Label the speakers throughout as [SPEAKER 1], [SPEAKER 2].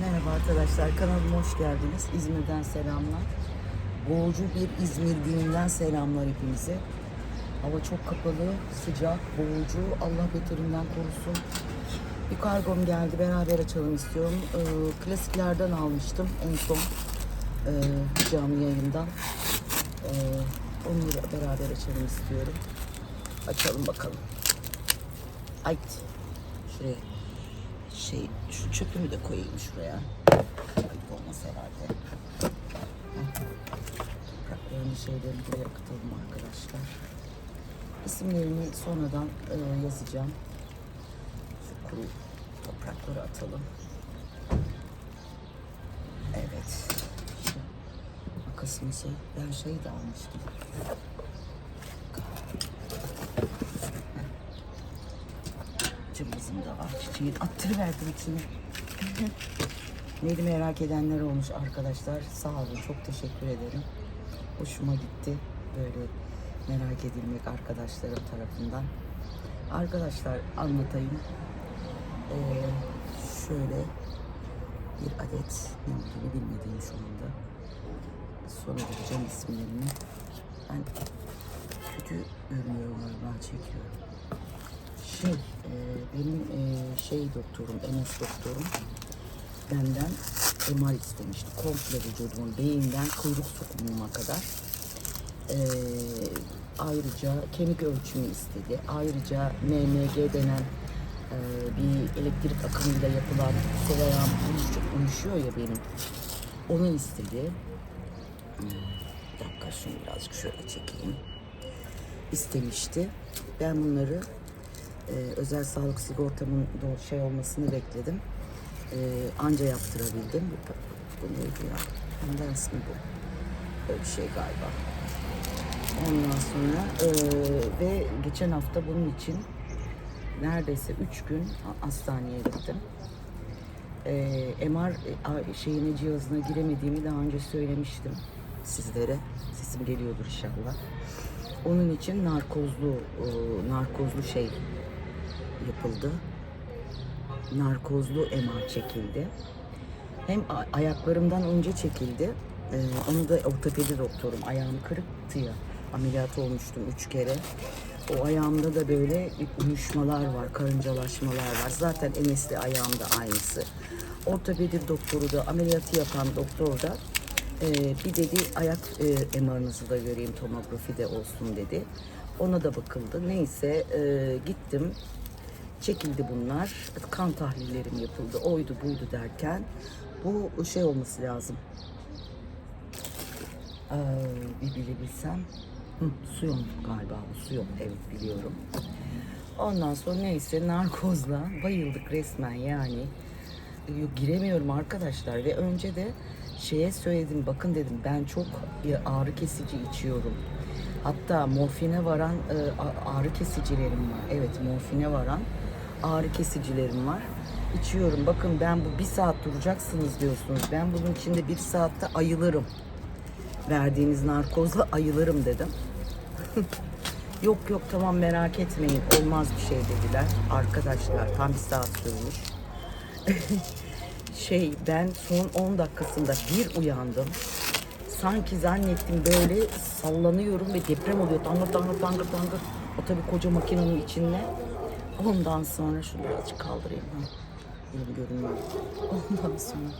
[SPEAKER 1] Merhaba arkadaşlar, kanalıma hoş geldiniz. İzmir'den selamlar. Boğucu bir İzmir gününden selamlar hepinize. Hava çok kapalı, sıcak, boğucu. Allah beterinden korusun. Bir kargom geldi, beraber açalım istiyorum. Ee, klasiklerden almıştım en son ee, canlı yayından. Ee, onları beraber açalım istiyorum. Açalım bakalım. Ay, şuraya şey şu çöpümü de koyayım şuraya. Ayıp olmaz herhalde. Topraklarını şeylerini buraya akıtalım arkadaşlar. İsimlerini sonradan e, yazacağım. Şu kuru toprakları atalım. Evet. Şu makasımızı ben şey de almıştım. Cımbızım da var. Çiçeği attırıverdim içine. Neydi merak edenler olmuş arkadaşlar. Sağ olun. Çok teşekkür ederim. Hoşuma gitti. Böyle merak edilmek arkadaşlarım tarafından. Arkadaşlar anlatayım. Ee, şöyle bir adet ne olduğunu bilmediğim şu anda. Sonra bulacağım isimlerini. Ben kötü görünüyor galiba çekiyorum. Şey, e, benim e, şey doktorum, MS doktorum benden MR istemişti. Komple vücudumun beyinden kuyruk sokumuma kadar. E, ayrıca kemik ölçümü istedi. Ayrıca MMG denen e, bir elektrik akımıyla yapılan sol ayağım uyuş- uyuşuyor ya benim. Onu istedi. Hmm, Bir dakika şunu birazcık şöyle çekeyim. İstemişti. Ben bunları e, özel sağlık sigortamın şey olmasını bekledim. E, anca yaptırabildim. Bu, bu neydi ya? Pendens mi bu? Öyle bir şey galiba. Ondan sonra e, ve geçen hafta bunun için neredeyse üç gün ha- hastaneye gittim. E, MR e, şeyine cihazına giremediğimi daha önce söylemiştim sizlere. Sesim geliyordur inşallah. Onun için narkozlu e, narkozlu şey yapıldı. Narkozlu MR çekildi. Hem ayaklarımdan önce çekildi. Ee, onu da ortopedi doktorum. Ayağım kırıktı ya. Ameliyat olmuştum üç kere. O ayağımda da böyle uyuşmalar var, karıncalaşmalar var. Zaten MS'li ayağımda aynısı. Ortopedi doktoru da ameliyatı yapan doktor da e, bir dedi ayak e, MR'ınızı da göreyim tomografi de olsun dedi. Ona da bakıldı. Neyse e, gittim. Çekildi bunlar. Kan tahlillerim yapıldı. Oydu buydu derken bu şey olması lazım. Ee, bir bilebilsem. Hı, Suyon galiba bu Suyon. Evet biliyorum. Ondan sonra neyse narkozla bayıldık resmen yani. Yok, giremiyorum arkadaşlar ve önce de şeye söyledim bakın dedim ben çok e, ağrı kesici içiyorum. Hatta morfine varan e, ağrı kesicilerim var. Evet morfine varan ağrı kesicilerim var. İçiyorum. Bakın ben bu bir saat duracaksınız diyorsunuz. Ben bunun içinde bir saatte ayılırım. Verdiğiniz narkozla ayılırım dedim. yok yok tamam merak etmeyin olmaz bir şey dediler. Arkadaşlar tam bir saat sürmüş. şey ben son 10 dakikasında bir uyandım. Sanki zannettim böyle sallanıyorum ve deprem oluyor. Tangır tangır tangır tangır. O tabii koca makinenin içinde. Ondan sonra şunu birazcık kaldırayım. Ha. Elim görünmüyor. Ondan sonra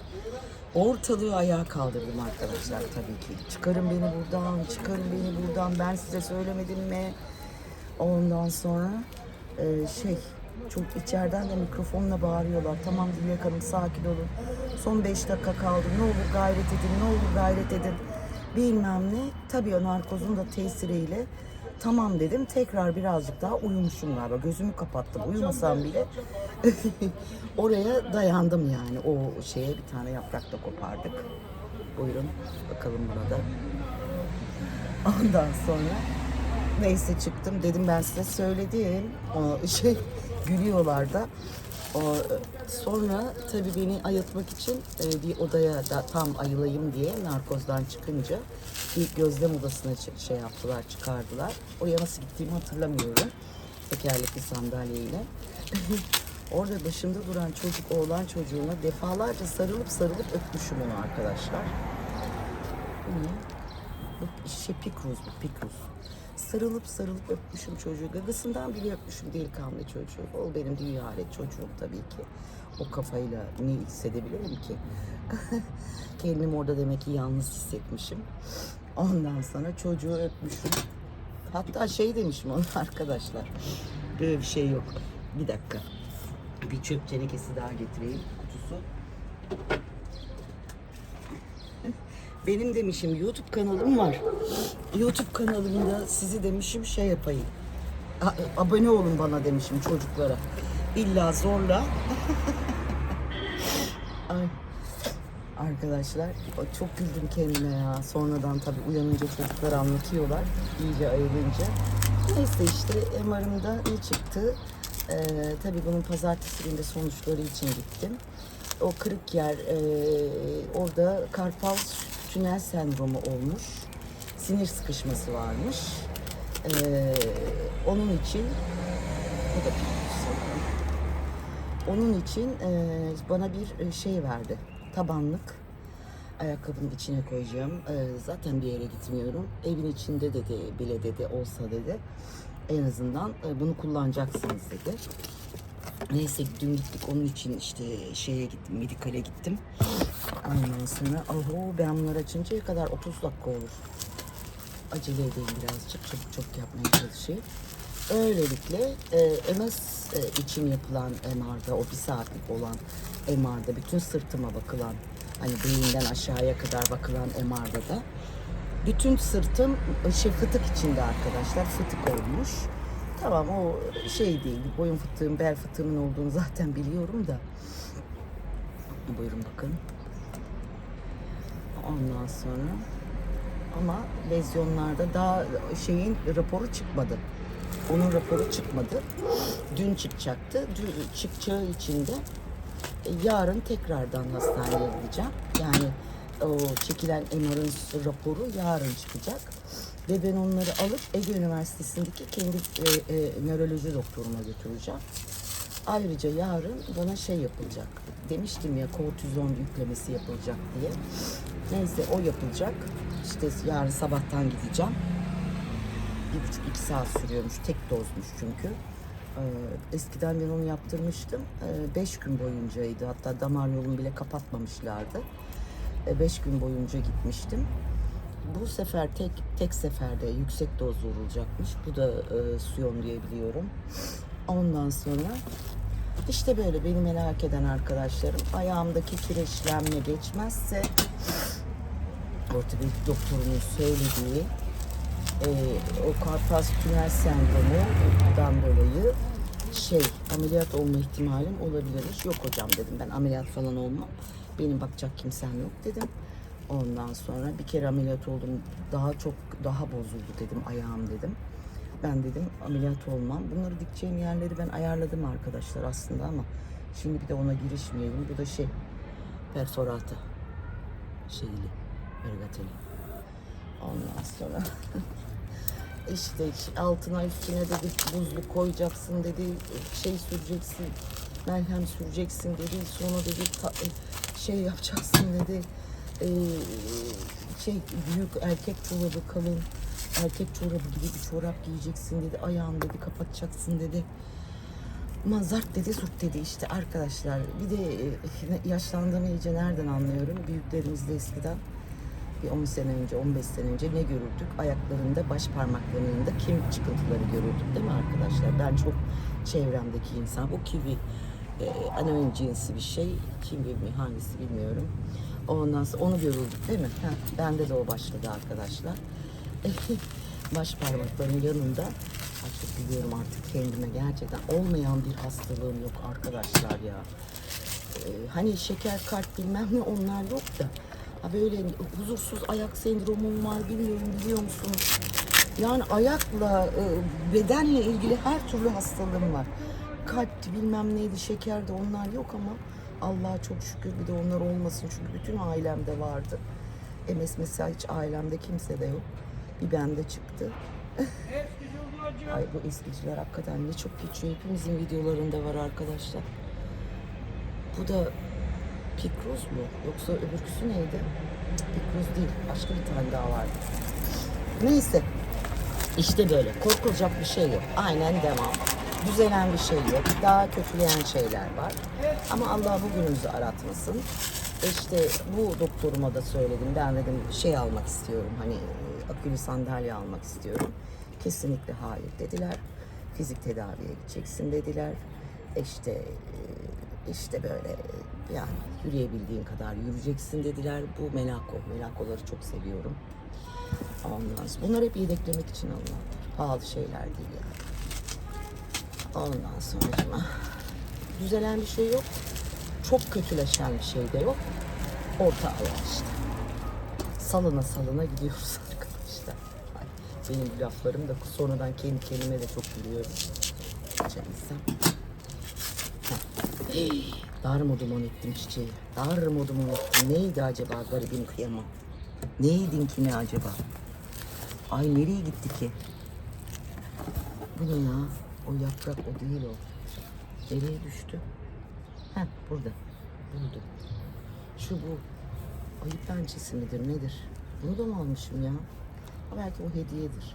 [SPEAKER 1] ortalığı ayağa kaldırdım arkadaşlar tabii ki. Çıkarın beni buradan, çıkarın beni buradan. Ben size söylemedim mi? Ondan sonra e, şey çok içeriden de mikrofonla bağırıyorlar. Tamam Dilek Hanım sakin olun. Son beş dakika kaldı. Ne olur gayret edin, ne olur gayret edin. Bilmem ne. Tabii narkozun da tesiriyle tamam dedim. Tekrar birazcık daha uyumuşum galiba. Gözümü kapattım. Uyumasam bile oraya dayandım yani. O şeye bir tane yaprak da kopardık. Buyurun bakalım buna da. Ondan sonra neyse çıktım dedim ben size söyledim. O şey gülüyorlar da. O, sonra tabii beni ayıltmak için e, bir odaya da tam ayılayım diye narkozdan çıkınca bir gözlem odasına şey yaptılar, çıkardılar. Oraya nasıl gittiğimi hatırlamıyorum. Tekerlekli sandalyeyle. Orada başında duran çocuk oğlan çocuğuna defalarca sarılıp sarılıp öpmüşüm onu arkadaşlar. Bu ne? Bu şey pikruz bu pikruz. Sarılıp sarılıp öpmüşüm çocuğu. Gagasından bile öpmüşüm delikanlı çocuğu. O benim dünya çocuğum tabii ki. O kafayla ne hissedebilirim ki? Kendimi orada demek ki yalnız hissetmişim. Ondan sonra çocuğu öpmüşüm. Hatta şey demişim ona arkadaşlar. Böyle bir şey yok. Bir dakika. Bir çöp tenekesi daha getireyim kutusu. Benim demişim YouTube kanalım var. YouTube kanalımda sizi demişim şey yapayım. A- abone olun bana demişim çocuklara. İlla zorla. Ay. Arkadaşlar çok güldüm kendime ya. Sonradan tabii uyanınca çocuklar anlatıyorlar. iyice ayılınca. Neyse işte MR'ımda ne çıktı? Ee, tabii bunun pazartesi günde sonuçları için gittim. O kırık yer e, orada karpal tünel sendromu olmuş. Sinir sıkışması varmış. Ee, onun için bu da. Onun için e, bana bir e, şey verdi. Tabanlık. Ayakkabının içine koyacağım. E, zaten bir yere gitmiyorum. Evin içinde dedi bile dedi olsa dedi. En azından e, bunu kullanacaksınız dedi. Neyse dün gittik onun için işte şeye gittim, medikale gittim. Ondan sonra oho ben bunları açıncaya kadar 30 dakika olur. Acele edeyim birazcık, çabuk çabuk yapmaya çalışayım. Öylelikle e, MS e, için yapılan MR'da, o bir saatlik olan MR'da, bütün sırtıma bakılan, hani beyinden aşağıya kadar bakılan MR'da da bütün sırtım şey fıtık içinde arkadaşlar, fıtık olmuş. Tamam o şey değil, boyun fıtığım, bel fıtığımın olduğunu zaten biliyorum da. Buyurun bakın. Ondan sonra ama lezyonlarda daha şeyin raporu çıkmadı. Onun raporu çıkmadı. Dün çıkacaktı. Dün çıkacağı için de yarın tekrardan hastaneye gideceğim. Yani o çekilen MR'ın raporu yarın çıkacak. Ve ben onları alıp Ege Üniversitesi'ndeki kendi e, e, nöroloji doktoruma götüreceğim. Ayrıca yarın bana şey yapılacak. Demiştim ya kortizon yüklemesi yapılacak diye. Neyse o yapılacak. İşte yarın sabahtan gideceğim. Bir buçuk iki saat sürüyormuş. Tek dozmuş çünkü. Ee, eskiden ben onu yaptırmıştım. Ee, beş gün boyuncaydı. Hatta damar yolunu bile kapatmamışlardı. Ee, beş gün boyunca gitmiştim. Bu sefer tek tek seferde yüksek doz vurulacakmış. Bu da e, Suyon diye biliyorum. Ondan sonra işte böyle beni merak eden arkadaşlarım ayağımdaki kireçlenme geçmezse ortopedik doktorunun söylediği e, o karpaz tünel sendromundan dolayı şey ameliyat olma ihtimalim olabilirmiş. Yok hocam dedim ben ameliyat falan olmam. Benim bakacak kimsem yok dedim. Ondan sonra bir kere ameliyat oldum. Daha çok daha bozuldu dedim ayağım dedim. Ben dedim ameliyat olmam. Bunları dikeceğim yerleri ben ayarladım arkadaşlar aslında ama şimdi bir de ona girişmeyelim. Bu da şey perforata şeyli, ergateli. Ondan sonra işte altına üstüne dedi buzlu koyacaksın dedi şey süreceksin merhem süreceksin dedi sonra dedi şey yapacaksın dedi Ee, şey büyük erkek çorabı kalın erkek çorabı gibi bir çorap giyeceksin dedi ayağını dedi kapatacaksın dedi Aman zart dedi zurt dedi işte arkadaşlar bir de e, yaşlandığımı iyice nereden anlıyorum büyüklerimiz de eskiden bir 10 sene önce, 15 sene önce ne görürdük? Ayaklarında, baş parmaklarında kemik çıkıntıları görürdük değil mi arkadaşlar? Ben çok çevremdeki insan, bu kivi e, anonim cinsi bir şey. Kivi mi, hangisi bilmiyorum. Ondan sonra onu görürdük değil mi? Ha, bende de o başladı arkadaşlar. baş parmakların yanında artık biliyorum artık kendime gerçekten olmayan bir hastalığım yok arkadaşlar ya. Ee, hani şeker kalp bilmem ne onlar yok da ha böyle huzursuz ayak sendromum var bilmiyorum biliyor musunuz? Yani ayakla e, bedenle ilgili her türlü hastalığım var. Kalpti bilmem neydi şekerdi onlar yok ama Allah'a çok şükür bir de onlar olmasın çünkü bütün ailemde vardı. MS mesela hiç ailemde kimse de yok. Bir bende çıktı. Ay bu eskiciler hakikaten ne çok geçiyor. Hepimizin videolarında var arkadaşlar. Bu da Pikroz mu? Yoksa öbürküsü neydi? Pikroz değil. Başka bir tane daha vardı. Neyse. İşte böyle. Korkulacak bir şey yok. Aynen devam. Düzelen bir şey yok. Daha kötüleyen şeyler var. Ama Allah bugünümüzü aratmasın. İşte bu doktoruma da söyledim. Ben dedim şey almak istiyorum. Hani e, akülü sandalye almak istiyorum. Kesinlikle hayır dediler. Fizik tedaviye gideceksin dediler. İşte e, işte böyle e, yani yürüyebildiğin kadar yürüyeceksin dediler. Bu melako. Melakoları çok seviyorum. Ondan sonra bunlar hep yedeklemek için alınanlar. Pahalı şeyler değil yani. Ondan sonra düzelen bir şey yok. Çok kötüleşen bir şey de yok. Orta alan işte. Salına salına gidiyoruz arkadaşlar. Ay, benim laflarım da sonradan kendi kelime de çok gülüyorum. Canımsam. Darmadağın ettim çiçeği. Darmadağın ettim. Neydi acaba garibim kıyamam. Neydin ki ne acaba? Ay nereye gitti ki? Bu ne ya? O yaprak o değil o. Nereye düştü? Heh burada. Buldum. Şu bu. Ayı pençesi midir nedir? Bunu da mı almışım ya? Belki o hediyedir.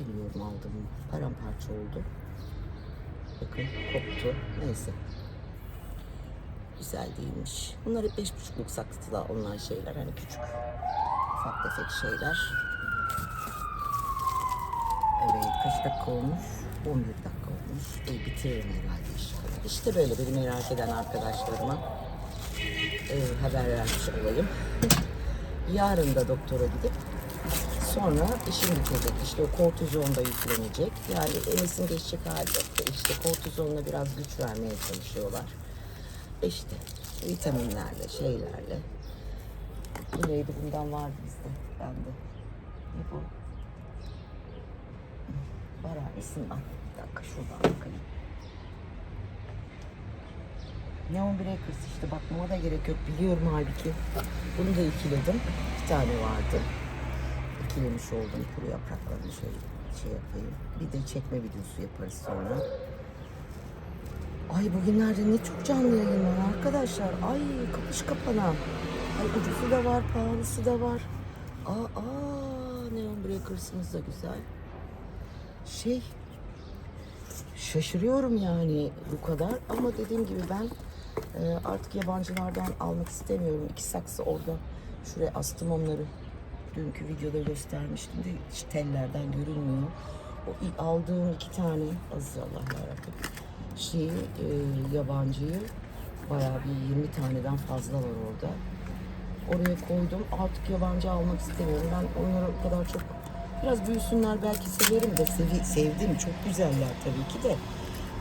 [SPEAKER 1] Bilmiyorum aldım. Paramparça oldu. Bakın koptu. Neyse. Güzel değilmiş. Bunlar hep beş buçukluk saksıda onlar şeyler. Hani küçük ufak tefek şeyler. Evet kaç dakika olmuş? 11 dakika olmuş. E, bitiririm herhalde inşallah. İşte böyle beni merak eden arkadaşlarıma e, haber vermiş olayım. Yarın da doktora gidip sonra işim bitecek. İşte o kortizon da yüklenecek. Yani Enes'in geçecek hali yok işte kortizonla biraz güç vermeye çalışıyorlar. İşte vitaminlerle, şeylerle. Bu neydi? Bundan vardı bizde. Bende. Ne bu? Var var. Dakika şuradan bakayım. Neon Breakers işte bakmama da gerek yok biliyorum halbuki. Bunu da ikiledim. Bir tane vardı. İkilemiş oldum kuru yapraklarını şöyle şey yapayım. Bir de çekme videosu yaparız sonra. Ay bugünlerde ne çok canlı yayın var arkadaşlar. Ay kapış kapana. Ay ucuzu da var, pahalısı da var. Aa, aa Neon Breakers'ımız da güzel. Şey, şaşırıyorum yani bu kadar. Ama dediğim gibi ben e, artık yabancılardan almak istemiyorum. İki saksı orada. Şuraya astım onları. Dünkü videoda göstermiştim de hiç tellerden görünmüyor. O aldığım iki tane, aziz Allah yarabbim, şeyi, e, yabancıyı bayağı bir 20 taneden fazla var orada. Oraya koydum. Artık yabancı almak istemiyorum. Ben onları o kadar çok biraz büyüsünler belki severim de sevi, sevdim. Çok güzeller tabii ki de.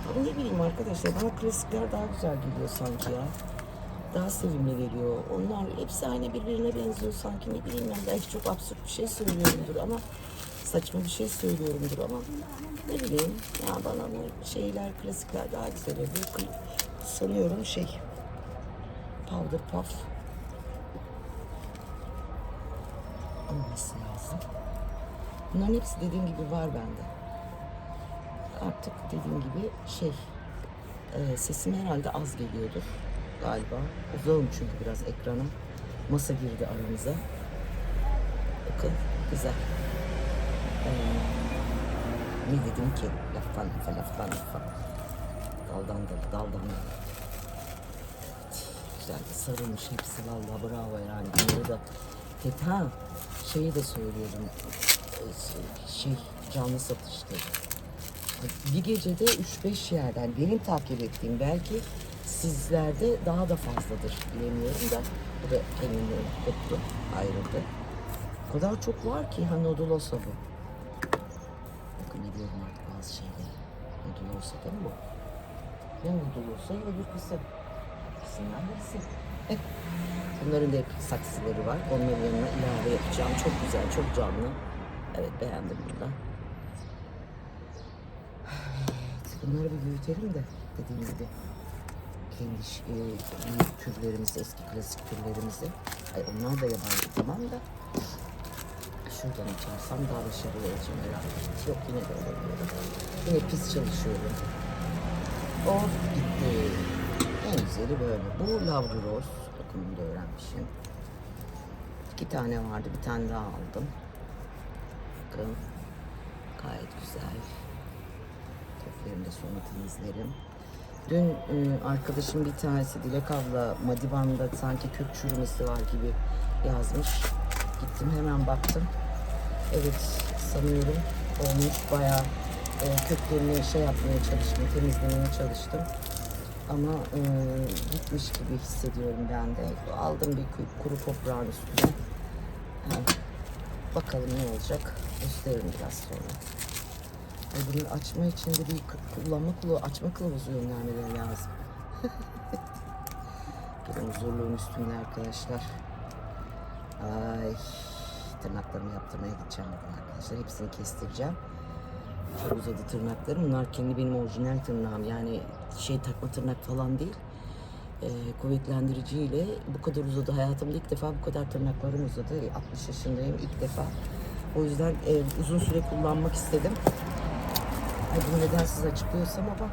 [SPEAKER 1] Ama ne bileyim arkadaşlar bana klasikler daha güzel geliyor sanki ya. Daha sevimli geliyor. Onlar hepsi aynı birbirine benziyor sanki. Ne bileyim ben belki çok absürt bir şey söylüyorumdur ama saçma bir şey söylüyorumdur ama ne bileyim ya bana bu şeyler klasikler daha güzel oluyor. Sanıyorum şey Powder Puff olması lazım. Bunların hepsi dediğim gibi var bende. Artık dediğim gibi şey e, sesim herhalde az geliyordur galiba. Uzağım çünkü biraz ekrana. Masa girdi aramıza. Bakın güzel. Ee, ne dedim ki? Laftan lafa, laftan lafa. Daldan dala, daldan dala. Güzel sarılmış hepsi vallahi bravo yani. Bunları da ha şeyi de söylüyordum. Şey canlı satıştı. Bir gecede 3-5 yerden benim takip ettiğim belki sizlerde daha da fazladır bilemiyorum da bu da kendini koptu ayrıldı. O kadar çok var ki ha nodulosa bu. Bakın biliyorum artık bazı şeyleri. Nodulosa değil mi bu? Ya nodulosa ya öbür kısım. İkisinden birisi. Bunların da hep saksıları var. Onların yanına ilave yapacağım. Çok güzel, çok canlı. Evet beğendim bunu da. Evet, bunları bir büyütelim de dediğim gibi kendi e, türlerimizi, eski klasik türlerimizi. Ay onlar da yabancı tamam da şuradan açarsam daha başarılı olacağım herhalde. Yok yine de olamıyorum. Yine pis çalışıyorum. Of gitti. En güzeli böyle. Bu lavru da öğrenmişim. İki tane vardı. Bir tane daha aldım. Bakın. Gayet güzel. De sonra temizlerim. Dün e, arkadaşım bir tanesi Dilek abla Madiban'da sanki kök çürümesi var gibi yazmış. Gittim hemen baktım. Evet sanıyorum olmuş bayağı e, köklerini şey yapmaya çalıştım, temizlemeye çalıştım. Ama e, gitmiş gibi hissediyorum ben de. Aldım bir ku- kuru toprağın üstüne. Bakalım ne olacak. Gösteririm biraz sonra. Ay bunu açma için de bir kullanma kılavuzu, açma kılavuzu göndermeleri lazım. Benim huzurluğun üstünde arkadaşlar. Ay tırnaklarımı yaptırmaya gideceğim bugün arkadaşlar. Hepsini kestireceğim. Çok uzadı tırnaklarım. Bunlar kendi benim orijinal tırnağım. Yani şey takma tırnak falan değil. Ee, kuvvetlendiriciyle bu kadar uzadı. Hayatımda ilk defa bu kadar tırnaklarım uzadı. 60 yaşındayım ilk defa. O yüzden e, uzun süre kullanmak istedim. Ay bunu neden size açıklıyorsam ama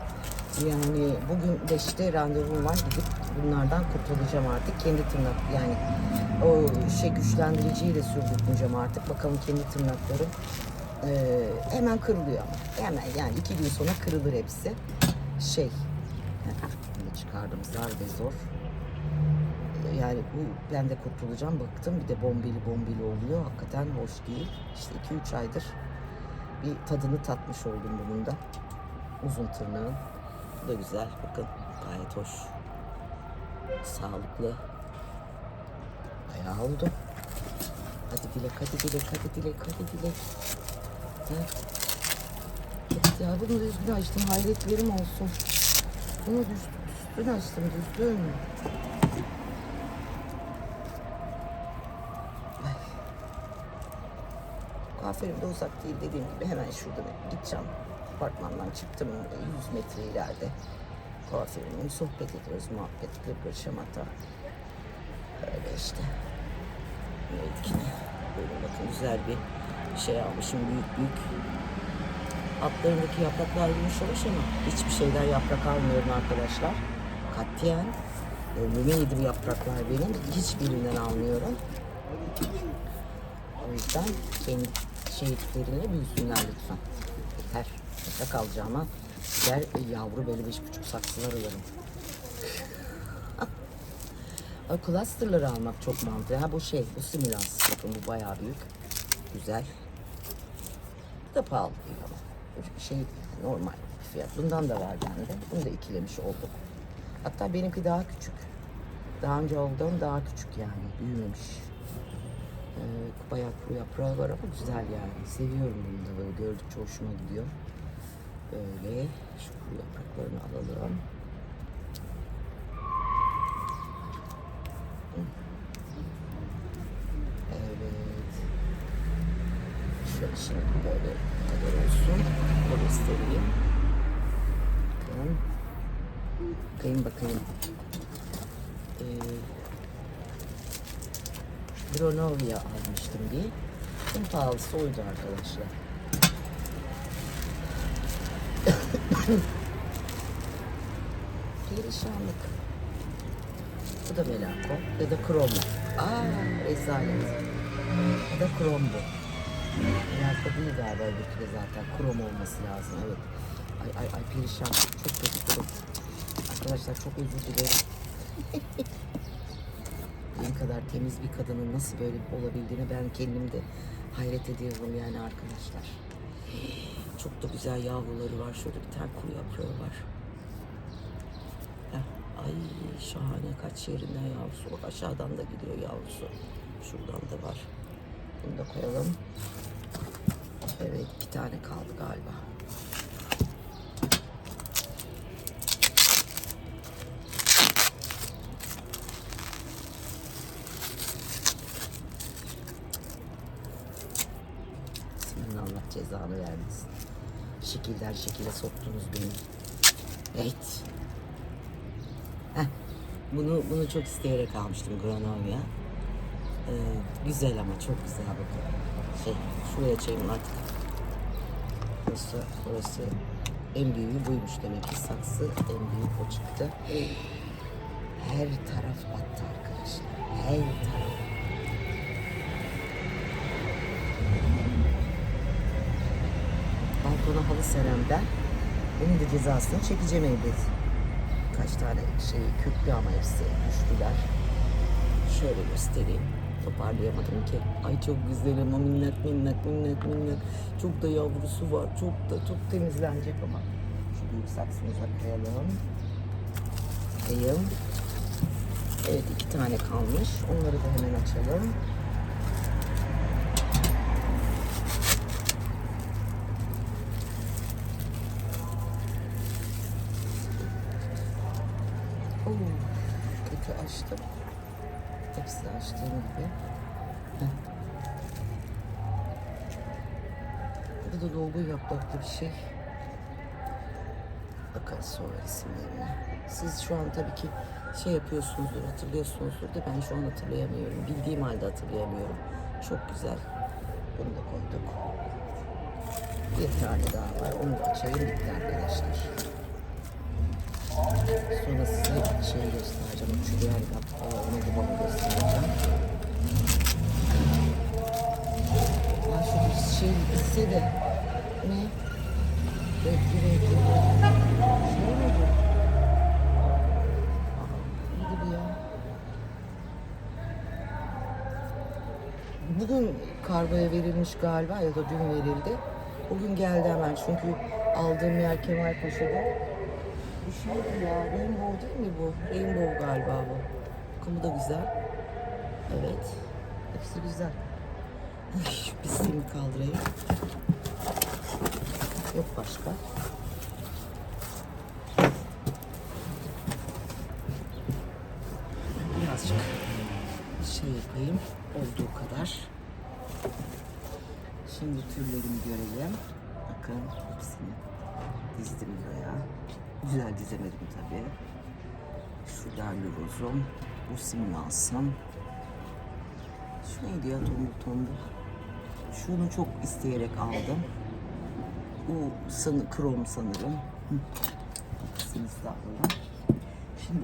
[SPEAKER 1] yani bugün de işte randevum var gidip bunlardan kurtulacağım artık. Kendi tırnak yani o şey güçlendiriciyle sürdürtmeyeceğim artık. Bakalım kendi tırnaklarım ee, hemen kırılıyor ama. Hemen yani iki gün sonra kırılır hepsi. Şey çıkardım zar ve zor. Yani bu ben de kurtulacağım baktım bir de bombeli bombeli oluyor hakikaten hoş değil. İşte 2-3 aydır bir tadını tatmış oldum bunun da. Uzun tırnağın. Bu da güzel. Bakın gayet hoş. Sağlıklı. Bayağı oldu. Hadi dilek, hadi dilek, hadi dilek, hadi dilek. Ya bunu düzgün açtım. Hayretlerim olsun. Bunu düz, düzgün açtım. Düzgün. Kuaförüm de uzak değil dediğim gibi hemen şuradan gideceğim. Apartmandan çıktım 100 metre ileride. Kuaförümle sohbet ediyoruz, muhabbet, gırgır, şamata. Öyle işte. Neydik ne? Böyle bakın güzel bir şey almışım büyük büyük. Altlarındaki yapraklar yumuşamış ama hiçbir şeyden yaprak almıyorum arkadaşlar. Katiyen ömrüme yedi bu yapraklar benim. Hiçbirinden almıyorum. O yüzden kendi şeyliklerine büyüsünler lütfen. Yeter. Yatak alacağıma gider yavru böyle beş buçuk saksılar alırım. Ay, clusterları almak çok mantıklı. Ha bu şey, bu simülans. Bakın bu bayağı büyük. Güzel. Bu da pahalı Şey normal fiyat. Bundan da var bende. Bunu da ikilemiş olduk. Hatta benimki daha küçük. Daha önce olduğum daha küçük yani. Büyümemiş. Ee, bayağı kuru yaprağı var ama güzel yani. Seviyorum bunu da böyle gördükçe hoşuma gidiyor. Böyle şu kuru yapraklarını alalım. Evet. Şöyle şimdi böyle kadar olsun. Böyle göstereyim. Bakın. Bakayım bakayım. Ee, Bronovia almıştım bir. En pahalısı oydu arkadaşlar. Perişanlık. Bu da Melako ya da Kromo. Aa rezalet. Ya da Krom bu. Melako değil galiba öbürkü de zaten. Krom olması lazım evet. Ay ay ay perişan. Çok kötü durum. Arkadaşlar çok özür dilerim. Benim kadar temiz bir kadının nasıl böyle olabildiğine ben kendim de hayret ediyorum yani arkadaşlar. Çok da güzel yavruları var. Şöyle bir tane kuru yaprağı var. Ay şahane kaç yerinden yavrusu. Bak aşağıdan da gidiyor yavrusu. Şuradan da var. Bunu da koyalım. Evet iki tane kaldı galiba. Senin Allah cezanı vermesin. Şekilden şekile soktunuz beni. Evet. Heh, bunu bunu çok isteyerek almıştım Granovia. Ee, güzel ama çok güzel bakın. Şey, şuraya açayım artık. Burası, burası en büyüğü buymuş demek ki saksı en büyük o çıktı. Her taraf battı arkadaşlar. Her taraf. Balkona halı seren ben. Bunun da cezasını çekeceğim elbet. Kaç tane şey köklü ama hepsi düştüler. Şöyle göstereyim. Toparlayamadım ki. Ay çok güzel ama minnak minnak minnak minnak. Çok da yavrusu var. Çok da çok temizlenecek ama. Şu büyük saksımıza koyalım. Koyayım. Evet iki tane kalmış. Onları da hemen açalım. Oo, kötü açtım. Hepsi açtığım gibi. Heh. Bu da dolgu yapraklı bir şey. Bakarız sonra isimlerine. Siz şu an tabii ki şey yapıyorsunuzdur, hatırlıyorsunuzdur da ben şu an hatırlayamıyorum. Bildiğim halde hatırlayamıyorum. Çok güzel. Bunu da koyduk. Bir tane daha var. Onu da açayım bitti arkadaşlar. Sonra size şey göstereceğim. Şu diğer onu babamı göstereceğim. Ya şu şey bitse de ne? Renkli renkli. Şey? Bugün kargoya verilmiş galiba ya da dün verildi. Bugün geldi hemen çünkü aldığım yer Kemalpaşa'da. Bir şeydi ya. Rainbow değil mi bu? Rainbow galiba bu. Kumu da güzel. Evet. Hepsi güzel. Ay, Şu pisliğimi kaldırayım. Yok başka. Birazcık şey yapayım. Olduğu kadar. Şimdi türlerimi görelim. Bakın hepsini dizdim buraya. Güzel dizemedim tabii. Şu derluruzum. Bu simlansam. Şu neydi ya tombul tombul. Şunu çok isteyerek aldım. Bu sanı, krom sanırım. Simsahlı. Şimdi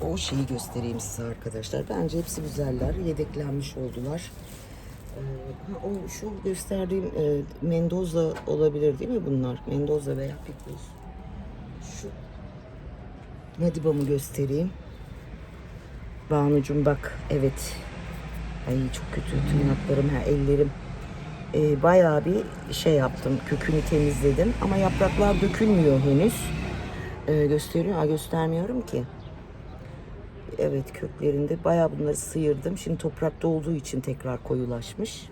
[SPEAKER 1] o şeyi göstereyim size arkadaşlar. Bence hepsi güzeller. Yedeklenmiş oldular. Ee, ha, o şu gösterdiğim e, Mendoza olabilir değil mi bunlar? Mendoza veya Picos. Şu Nadiba'mı göstereyim. Banucum bak evet. Ay çok kötü tırnaklarım, ha, ellerim. Ee, bayağı bir şey yaptım. Kökünü temizledim. Ama yapraklar dökülmüyor henüz. Ee, gösteriyor. Ha, göstermiyorum ki. Evet köklerinde bayağı bunları sıyırdım. Şimdi toprakta olduğu için tekrar koyulaşmış.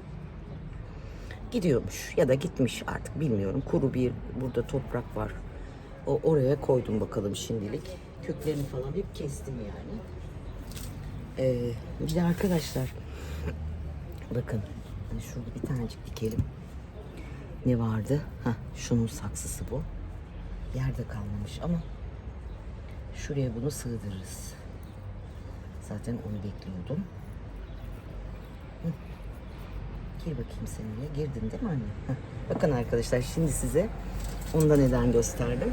[SPEAKER 1] Gidiyormuş ya da gitmiş artık bilmiyorum. Kuru bir burada toprak var. O oraya koydum bakalım şimdilik. Köklerini falan hep kestim yani. Ee, bir de arkadaşlar bakın hani şurada bir tanecik dikelim. Ne vardı? Ha, şunun saksısı bu. Yerde kalmamış ama şuraya bunu sığdırırız. Zaten onu bekliyordum. Gir bakayım seninle. Girdin değil mi anne? Bakın arkadaşlar şimdi size onu da neden gösterdim.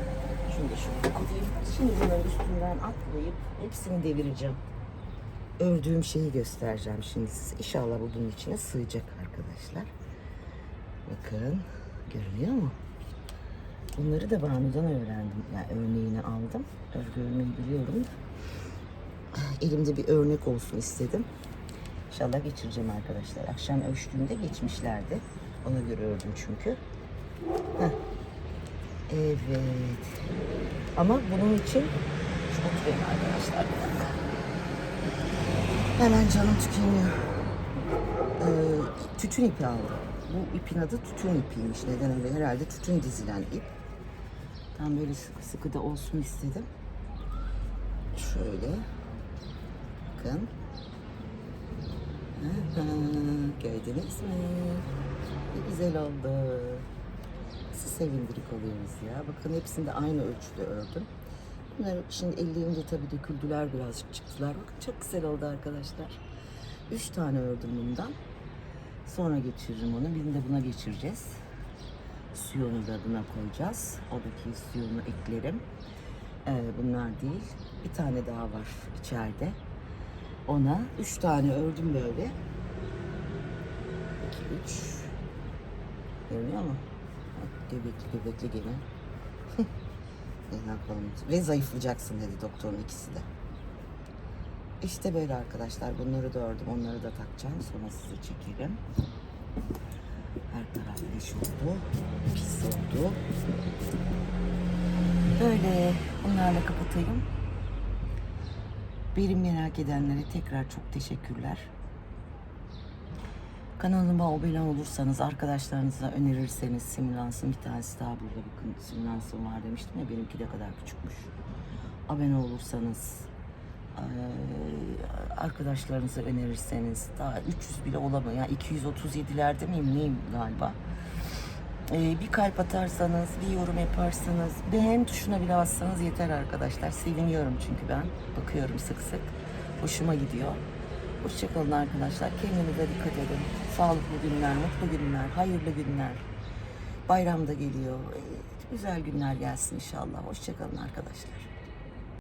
[SPEAKER 1] Şunu da şuraya koyayım. Şimdi bunların üstünden atlayıp hepsini devireceğim. Ördüğüm şeyi göstereceğim şimdi size. İnşallah bu bunun içine sığacak arkadaşlar. Bakın görünüyor mu? Bunları da Banu'dan öğrendim. Yani örneğini aldım. Örgü örmeyi biliyorum. Elimde bir örnek olsun istedim. İnşallah geçireceğim arkadaşlar. Akşam ölçtüğümde geçmişlerdi. Ona göre ördüm çünkü. Heh. Evet. Ama bunun için şu oturayım arkadaşlar. Hemen canım tükeniyor. Ee, tütün ipi aldım. Bu ipin adı tütün ipiymiş. Neden öyle? Herhalde tütün dizilen ip. Tam böyle sıkı sıkı da olsun istedim. Şöyle. Bakın. Gördünüz mü? Ne güzel oldu. Nasıl sevindirik oluyoruz ya. Bakın hepsini de aynı ölçüde ördüm. Bunları şimdi ellerimde tabii döküldüler birazcık çıktılar. Bakın çok güzel oldu arkadaşlar. Üç tane ördüm bundan. Sonra geçiririm onu. Birini de buna geçireceğiz. Suyunu da buna koyacağız. Oradaki suyunu eklerim. Ee, bunlar değil. Bir tane daha var içeride. Ona üç tane ördüm böyle. İki, üç. Görünüyor mu? Bak, Göbekli göbekli gene. ne yapalım? Ve zayıflayacaksın dedi doktorun ikisi de. İşte böyle arkadaşlar. Bunları da ördüm. Onları da takacağım. Sonra size çekerim. Her taraf leş oldu. Pis oldu. Böyle bunlarla kapatayım. Beni merak edenlere tekrar çok teşekkürler. Kanalıma abone olursanız, arkadaşlarınıza önerirseniz simülansın bir tanesi daha burada bakın simülansın var demiştim ya benimki de kadar küçükmüş. Abone olursanız, arkadaşlarınıza önerirseniz daha 300 bile olamıyor. Yani 237'lerde miyim neyim galiba. Ee, bir kalp atarsanız, bir yorum yaparsanız, beğen tuşuna bile bassanız yeter arkadaşlar. Seviniyorum çünkü ben. Bakıyorum sık sık. Hoşuma gidiyor. Hoşçakalın arkadaşlar. Kendinize dikkat edin. Sağlıklı günler, mutlu günler, hayırlı günler. Bayram da geliyor. Ee, güzel günler gelsin inşallah. Hoşçakalın arkadaşlar.